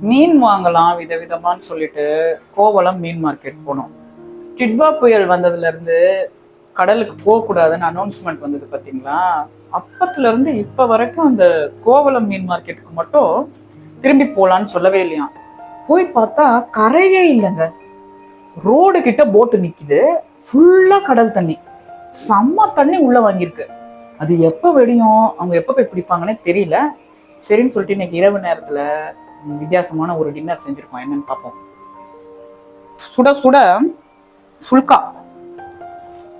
மீன் வாங்கலாம் விதவிதமான்னு சொல்லிட்டு கோவளம் மீன் மார்க்கெட் போனோம். டிட்வா புயல் வந்ததுலேருந்து கடலுக்கு போகக்கூடாதுன்னு அனௌன்ஸ்மெண்ட் வந்தது பார்த்தீங்களா அப்பத்துலேருந்து இருந்து வரைக்கும் அந்த கோவளம் மீன் மார்க்கெட்டுக்கு மட்டும் திரும்பி போகலான்னு சொல்லவே இல்லையா? போய் பார்த்தா கரையே இல்லைங்க. ரோடு கிட்ட போட்டு நிற்கிது ஃபுல்லாக கடல் தண்ணி. செம்ம தண்ணி உள்ளே வாங்கியிருக்கு. அது எப்போ வெடியும்? அவங்க எப்போ போய் பிடிப்பாங்கன்னே தெரியல. சரின்னு சொல்லிட்டு இன்னைக்கு இரவு நேரத்தில் வித்தியாசமான ஒரு டின்னர் செஞ்சுருக்கோம். என்னன்னு பார்ப்போம். சுட சுட ஃபுல்கா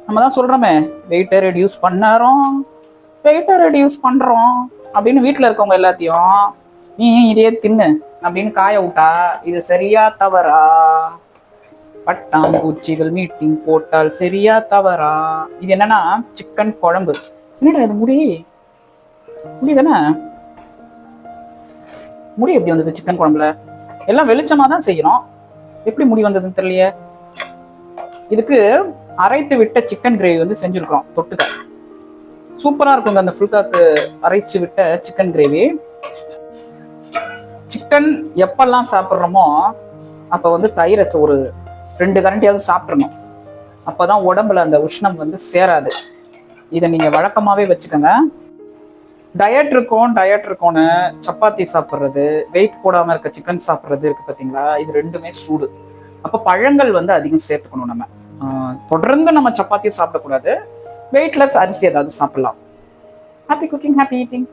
நம்ம தான் சொல்றோமே வெயிட்டை ரெடியூஸ் பண்ணாரோம் வெயிட்டை ரெடியூஸ் பண்றோம் அப்படின்னு வீட்டில் இருக்கவங்க எல்லாத்தையும் நீ இதே தின்னு? அப்படின்னு காய விட்டா இது சரியா தவறா? பட்டாம்பூச்சிகள் மீட்டிங் போட்டால் சரியா தவறா? இது என்னன்னா சிக்கன் குழம்பு. என்னடா இது முடி? முடி தானே முடி எப்படி வந்தது சிக்கன் குழம்புல? எல்லாம் வெளிச்சமா தான் செய்கிறோம் எப்படி முடி வந்ததுன்னு தெரியலையே. இதுக்கு அரைத்து விட்ட சிக்கன் கிரேவி வந்து செஞ்சுருக்குறோம் தொட்டுக்க. சூப்பரா இருக்குங்க அந்த ஃபுல்காக்கு அரைச்சு விட்ட சிக்கன் கிரேவி. சிக்கன் எப்பெல்லாம் சாப்பிட்றோமோ அப்போ வந்து தயிரை ஒரு ரெண்டு கரண்டியாவது சாப்பிட்றணும். அப்பதான் உடம்புல அந்த உஷ்ணம் வந்து சேராது. இதை நீங்கள் வழக்கமாகவே வச்சுக்கோங்க. டயட் இருக்கும் டயட் இருக்கும்னு சப்பாத்தி சாப்பிட்றது வெயிட் போடாமல் இருக்க சிக்கன் சாப்பிட்றது இருக்கு பார்த்தீங்களா இது ரெண்டுமே சூடு. அப்போ பழங்கள் வந்து அதிகம் சேர்த்துக்கணும் நம்ம. தொடர்ந்து நம்ம சப்பாத்தியும் சாப்பிடக்கூடாது. வெயிட்லெஸ் அரிசி ஏதாவது சாப்பிடலாம். Happy cooking happy eating